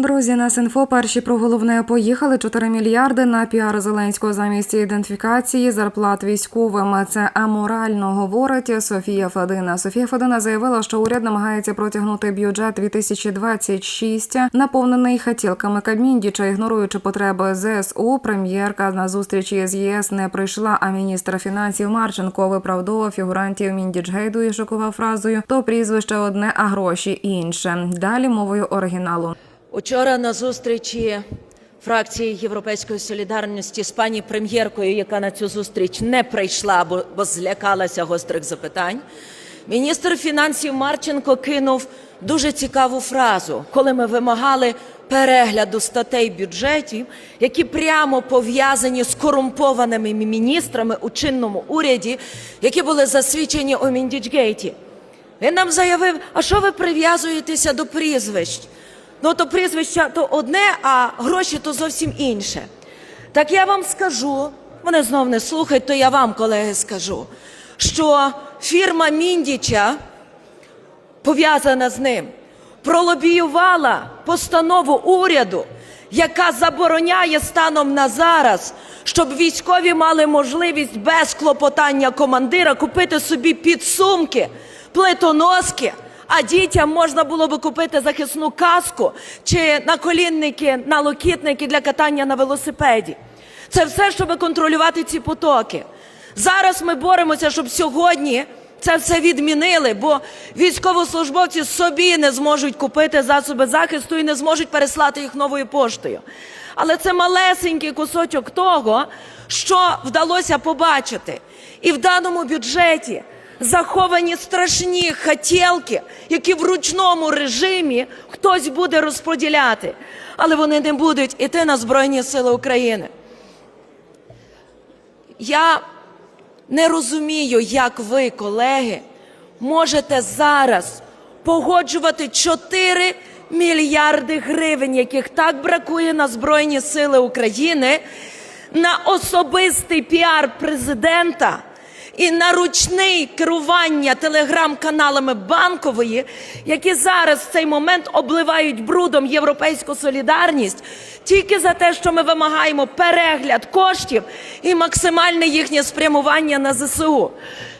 Друзі, на Синфо перші про головне поїхали 4 мільярди на піар Зеленського замість ідентифікації зарплат військовим. Це аморально говорить Софія Федина. Софія Федина заявила, що уряд намагається протягнути бюджет 2026, наповнений хотілками Кабміндіча, ігноруючи потреби ЗСУ. Прем'єрка на зустрічі з ЄС не прийшла. А міністр фінансів Марченко виправдовував фігурантів Міндічгейду і шокував фразою: то прізвище одне, а гроші інше. Далі мовою оригіналу. Учора на зустрічі фракції Європейської солідарності з пані прем'єркою, яка на цю зустріч не прийшла, бо, бо злякалася гострих запитань, міністр фінансів Марченко кинув дуже цікаву фразу, коли ми вимагали перегляду статей бюджетів, які прямо пов'язані з корумпованими міністрами у чинному уряді, які були засвідчені у Міндічгейті. Він нам заявив, а що ви прив'язуєтеся до прізвищ? Ну, то прізвище то одне, а гроші то зовсім інше. Так я вам скажу, вони знов не слухають, то я вам, колеги, скажу, що фірма Міндіча, пов'язана з ним, пролобіювала постанову уряду, яка забороняє станом на зараз, щоб військові мали можливість без клопотання командира купити собі підсумки, плитоноски, а дітям можна було би купити захисну каску чи наколінники, налокітники для катання на велосипеді. Це все, щоб контролювати ці потоки. Зараз ми боремося, щоб сьогодні це все відмінили, бо військовослужбовці собі не зможуть купити засоби захисту і не зможуть переслати їх новою поштою. Але це малесенький кусочок того, що вдалося побачити. І в даному бюджеті заховані страшні хотілки, які в ручному режимі хтось буде розподіляти, але вони не будуть іти на Збройні Сили України. Я не розумію, як ви, колеги, можете зараз погоджувати 4 мільярди гривень, яких так бракує на Збройні Сили України, на особистий піар президента і на ручне керування телеграм-каналами банкової, які зараз в цей момент обливають брудом європейську солідарність, тільки за те, що ми вимагаємо перегляд коштів і максимальне їхнє спрямування на ЗСУ.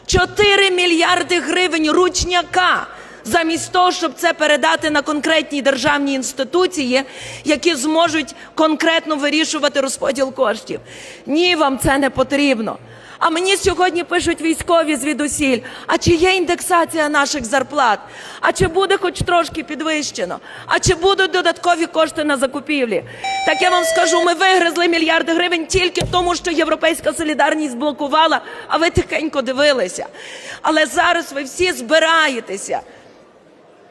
4 мільярди гривень ручняка. Замість того, щоб це передати на конкретні державні інституції, які зможуть конкретно вирішувати розподіл коштів. Ні, вам це не потрібно. А мені сьогодні пишуть військові звідусіль, а чи є індексація наших зарплат? А чи буде хоч трошки підвищено? А чи будуть додаткові кошти на закупівлі? Так я вам скажу, ми вигризли мільярди гривень тільки тому, що Європейська солідарність блокувала, а ви тихенько дивилися. Але зараз ви всі збираєтеся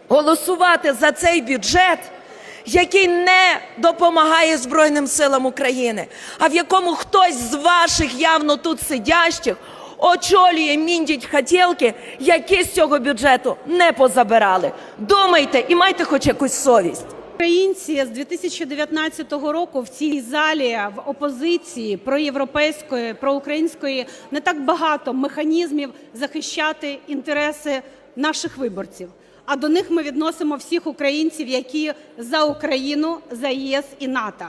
голосувати за цей бюджет, який не допомагає Збройним силам України, а в якому хтось з ваших явно тут сидящих очолює міндіть хотілки, які з цього бюджету не позабирали. Думайте і майте хоч якусь совість. Українці з 2019 року в цій залі в опозиції проєвропейської, проукраїнської не так багато механізмів захищати інтереси наших виборців. А до них ми відносимо всіх українців, які за Україну, за ЄС і НАТО.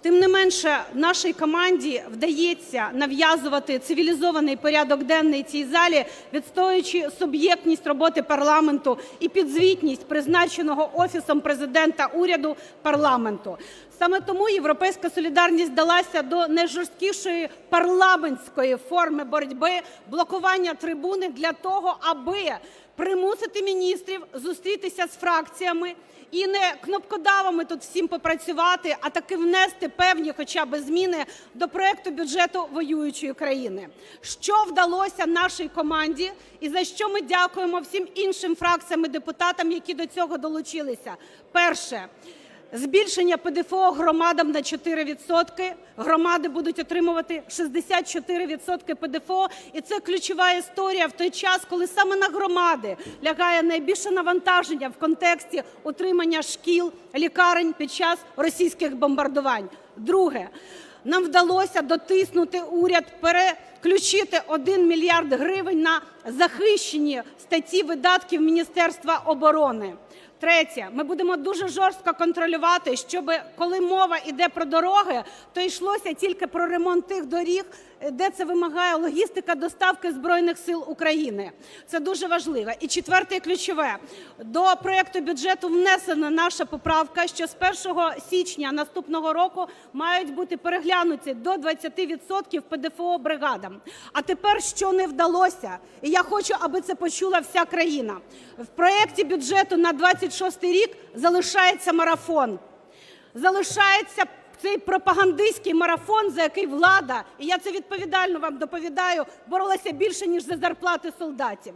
Тим не менше, нашій команді вдається нав'язувати цивілізований порядок денний цій залі, відстоюючи суб'єктність роботи парламенту і підзвітність призначеного офісом президента уряду парламенту. Саме тому європейська солідарність далася до найжорсткішої парламентської форми боротьби блокування трибуни для того, аби примусити міністрів зустрітися з фракціями і не кнопкодавами тут всім попрацювати, а таки внести певні, хоча б зміни до проекту бюджету воюючої країни. Що вдалося нашій команді, і за що ми дякуємо всім іншим фракціям і депутатам, які до цього долучилися. Перше. Збільшення ПДФО громадам на 4%. Громади будуть отримувати 64% ПДФО. І це ключова історія в той час, коли саме на громади лягає найбільше навантаження в контексті утримання шкіл, лікарень під час російських бомбардувань. Друге. Нам вдалося дотиснути уряд, переключити 1 мільярд гривень на захищені статті видатків Міністерства оборони. Третє, ми будемо дуже жорстко контролювати, щоб коли мова йде про дороги, то йшлося тільки про ремонт тих доріг, де це вимагає логістика доставки збройних сил України. Це дуже важливо. І четверте, і ключове до проекту бюджету внесена наша поправка, що з 1 січня наступного року мають бути переглянуті до 20% ПДФО бригадам. А тепер що не вдалося, і я хочу, аби це почула вся країна. В проєкті бюджету на 26 рік залишається марафон. Залишається цей пропагандистський марафон, за який влада, і я це відповідально вам доповідаю, боролася більше, ніж за зарплати солдатів.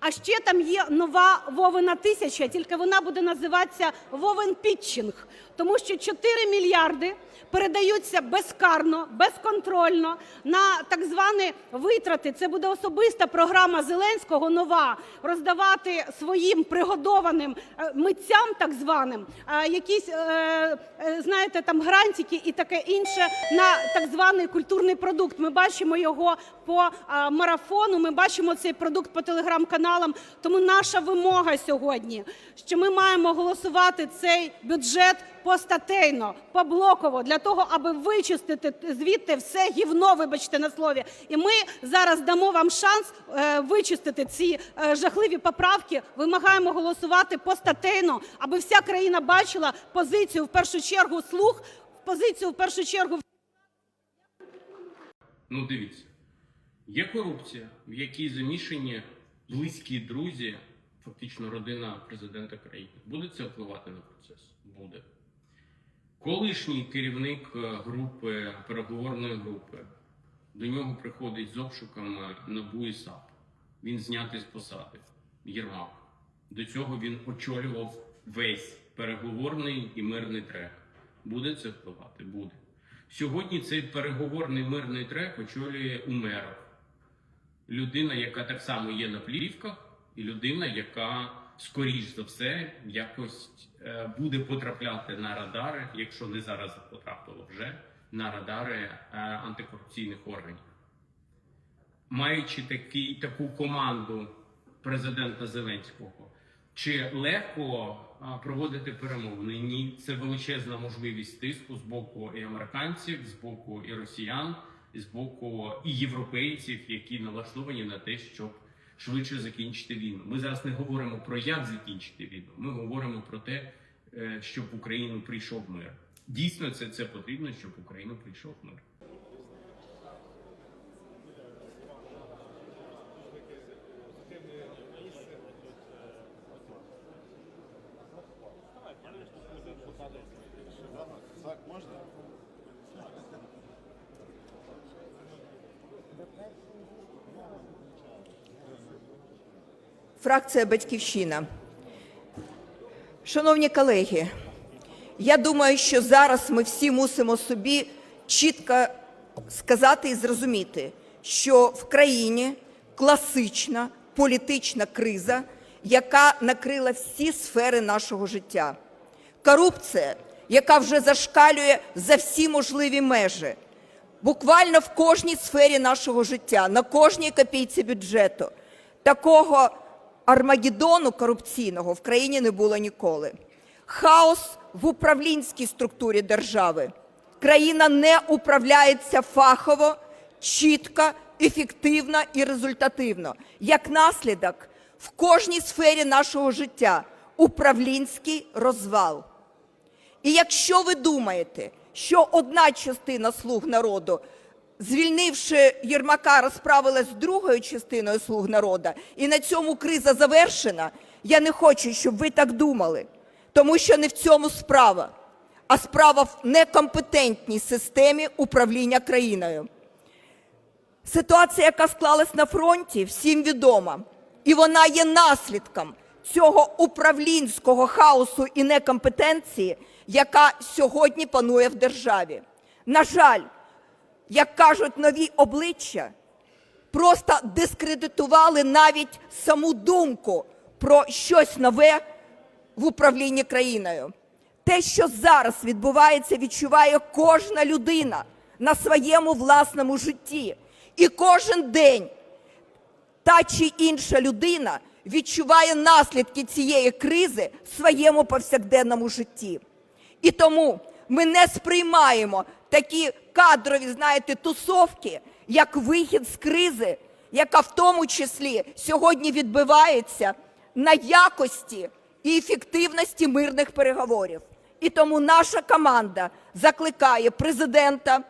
А ще там є нова Вовина тисяча, тільки вона буде називатися Вовен Пітчинг, тому що 4 мільярди передаються безкарно, безконтрольно на так звані витрати. Це буде особиста програма Зеленського нова роздавати своїм пригодованим е, митцям, так званим, е, якісь, е, знаєте, там грантики і таке інше на так званий культурний продукт. Ми бачимо його по марафону. Ми бачимо цей продукт по телеграм-каналам. Тому наша вимога сьогодні, що ми маємо голосувати цей бюджет постатейно, поблоково, для того, аби вичистити звідти все гівно, вибачте на слові. І ми зараз дамо вам шанс е, вичистити ці е, жахливі поправки. Вимагаємо голосувати постатейно, аби вся країна бачила позицію в першу чергу слух, позицію в першу чергу. Ну, дивіться, є корупція, в якій замішані близькі друзі, фактично родина президента країни. Буде це впливати на процес? Буде. Колишній керівник е, групи, переговорної групи, до нього приходить з обшуками НАБУ і САП. Він знятий з посади. Єрмак. До цього він очолював весь переговорний і мирний трек. Буде це впливати? Буде. Сьогодні цей переговорний мирний трек очолює Умеров. Людина, яка так само є на плівках, і людина, яка, скоріш за все, якось е, буде потрапляти на радари, якщо не зараз потрапило вже, на радари е, антикорупційних органів. Маючи такий, таку команду президента Зеленського, чи легко а, проводити перемовини? Ні, це величезна можливість тиску з боку і американців, з боку і росіян, з боку і європейців, які налаштовані на те, щоб швидше закінчити війну. Ми зараз не говоримо про як закінчити війну. Ми говоримо про те, е, щоб в Україну прийшов мир. Дійсно, це, це потрібно, щоб в Україну прийшов мир. Фракція Батьківщина. Шановні колеги, я думаю, що зараз ми всі мусимо собі чітко сказати і зрозуміти, що в країні класична політична криза, яка накрила всі сфери нашого життя. Корупція, яка вже зашкалює за всі можливі межі, буквально в кожній сфері нашого життя, на кожній копійці бюджету. Такого армагеддону корупційного в країні не було ніколи. Хаос в управлінській структурі держави. Країна не управляється фахово, чітко, ефективно і результативно. Як наслідок, в кожній сфері нашого життя управлінський розвал. І якщо ви думаєте, що одна частина слуг народу, звільнивши Єрмака, розправилась з другою частиною слуг народу, і на цьому криза завершена, я не хочу, щоб ви так думали. Тому що не в цьому справа, а справа в некомпетентній системі управління країною. Ситуація, яка склалась на фронті, всім відома. І вона є наслідком цього управлінського хаосу і некомпетенції, яка сьогодні панує в державі. На жаль, як кажуть нові обличчя, просто дискредитували навіть саму думку про щось нове в управлінні країною. Те, що зараз відбувається, відчуває кожна людина на своєму власному житті. І кожен день та чи інша людина відчуває наслідки цієї кризи в своєму повсякденному житті. І тому ми не сприймаємо такі кадрові, знаєте, тусовки, як вихід з кризи, яка в тому числі сьогодні відбивається на якості і ефективності мирних переговорів. І тому наша команда закликає президента,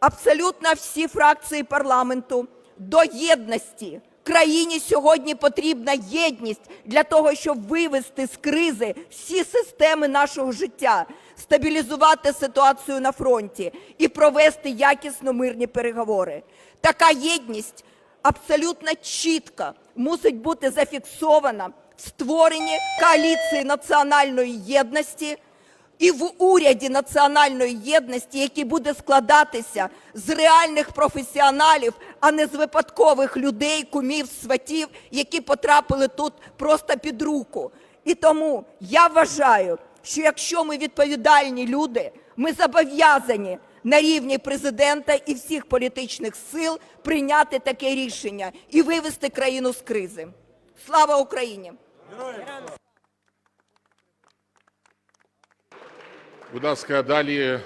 абсолютно всі фракції парламенту до єдності. Країні сьогодні потрібна єдність для того, щоб вивести з кризи всі системи нашого життя, стабілізувати ситуацію на фронті і провести якісно мирні переговори. Така єдність абсолютно чітко мусить бути зафіксована в створенні коаліції національної єдності і в уряді національної єдності, який буде складатися з реальних професіоналів, а не з випадкових людей, кумів, сватів, які потрапили тут просто під руку. І тому я вважаю, що якщо ми відповідальні люди, ми зобов'язані на рівні президента і всіх політичних сил прийняти таке рішення і вивести країну з кризи. Слава Україні! Будь ласка, далі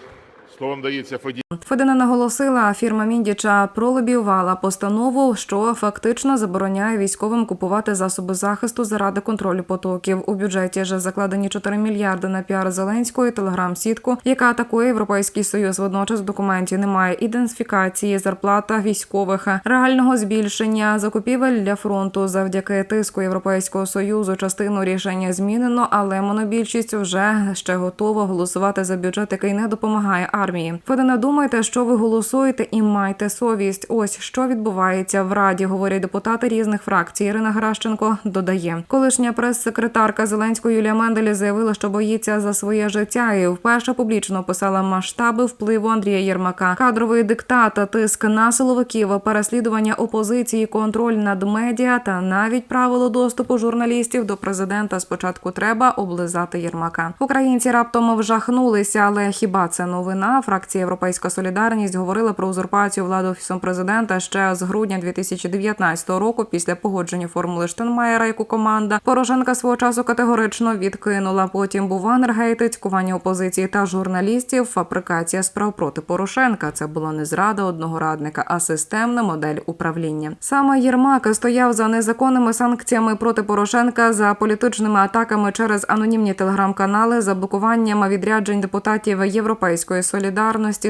слово надається Феді. Федина наголосила, фірма Міндіча пролобіювала постанову, що фактично забороняє військовим купувати засоби захисту заради контролю потоків. У бюджеті ж закладені 4 мільярди на піар Зеленської телеграм-сітку, яка атакує європейський союз. Водночас в документі немає ідентифікації зарплата військових, реального збільшення закупівель для фронту завдяки тиску Європейського союзу. Частину рішення змінено, але монобільшість вже ще готова голосувати за бюджет, який не допомагає армії. Федина думайте, що ви голосуєте, і майте совість. Ось що відбувається в раді, говорять депутати різних фракцій. Ірина Гращенко додає, колишня прес-секретарка Зеленського Юлія Менделі заявила, що боїться за своє життя, і вперше публічно описала масштаби впливу Андрія Єрмака, кадровий диктат, тиск на силовиків, переслідування опозиції, контроль над медіа та навіть правило доступу журналістів до президента. Спочатку треба облизати Єрмака. Українці раптом вжахнулися, але хіба це новина? Фракція Європейська Солідарність говорила про узурпацію влади офісом президента ще з грудня 2019 року. Після погодження формули Штенмаєра, яку команда Порошенка свого часу категорично відкинула. Потім був Вангергейт, цькування опозиції та журналістів, фабрикація справ проти Порошенка. Це була не зрада одного радника, а системна модель управління. Саме Єрмак стояв за незаконними санкціями проти Порошенка за політичними атаками через анонімні телеграм-канали, за блокуванням відряджень депутатів Європейської солідарності.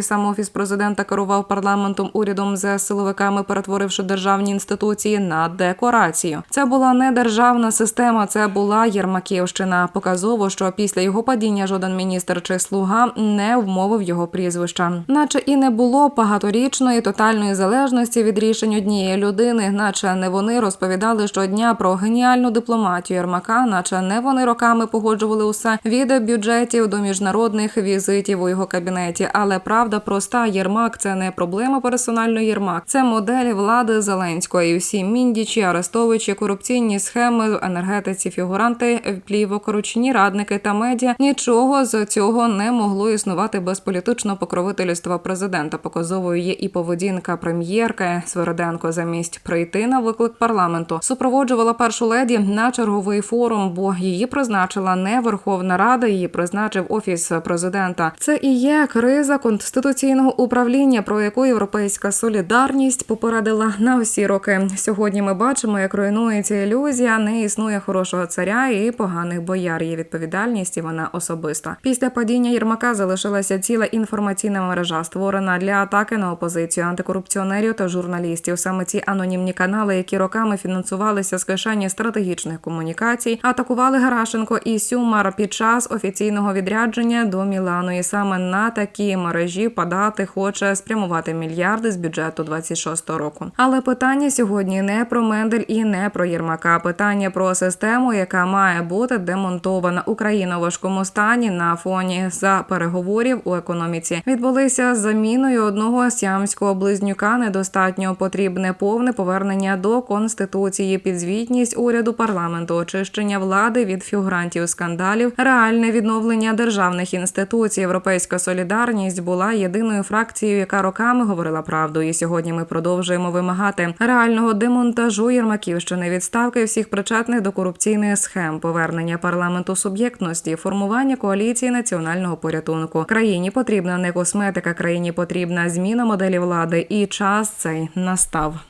Сам офіс президента керував парламентом урядом з силовиками, перетворивши державні інституції на декорацію. Це була не державна система, це була Єрмаківщина. Показово, що після його падіння жоден міністр чи слуга не вмовив його прізвища, наче і не було багаторічної тотальної залежності від рішень однієї людини, наче не вони розповідали щодня про геніальну дипломатію Єрмака, наче не вони роками погоджували усе від бюджетів до міжнародних візитів у його кабінеті. Але правда проста Єрмак це не проблема персонально Єрмак, це модель влади Зеленської. Всі міндічі, арестовичі, корупційні схеми енергетиці, фігуранти плівокручні радники та медіа. Нічого з цього не могло існувати без політичного покровительства президента. Показовою є і поведінка прем'єрки Свериденко замість прийти на виклик парламенту. Супроводжувала першу леді на черговий форум, бо її призначила не Верховна Рада, її призначив офіс президента. Це і є криза конституційного управління, про яку європейська солідарність попередила на всі роки. Сьогодні ми бачимо, як руйнується ілюзія, не існує хорошого царя і поганих бояр. Є відповідальність, і вона особиста. Після падіння Єрмака залишилася ціла інформаційна мережа, створена для атаки на опозицію, антикорупціонерів та журналістів. Саме ці анонімні канали, які роками фінансувалися з кишені стратегічних комунікацій, атакували Герашенко і Сюмар під час офіційного відрядження до Мілану. І саме на такі мережі подати хоче спрямувати мільярди з бюджету 26-го року. Але питання сьогодні не про Мендель і не про Єрмака. Питання про систему, яка має бути демонтована. Україна у важкому стані на фоні за переговорів у економіці відбулися з заміною одного сіамського близнюка. Недостатньо потрібне повне повернення до конституції, підзвітність уряду парламенту, очищення влади від фігурантів скандалів, реальне відновлення державних інституцій. Європейська солідарність Солідарність була єдиною фракцією, яка роками говорила правду. І сьогодні ми продовжуємо вимагати реального демонтажу Єрмаківщини, відставки всіх причетних до корупційних схем, повернення парламенту суб'єктності, формування коаліції національного порятунку. Країні потрібна не косметика, країні потрібна зміна моделі влади, і час цей настав.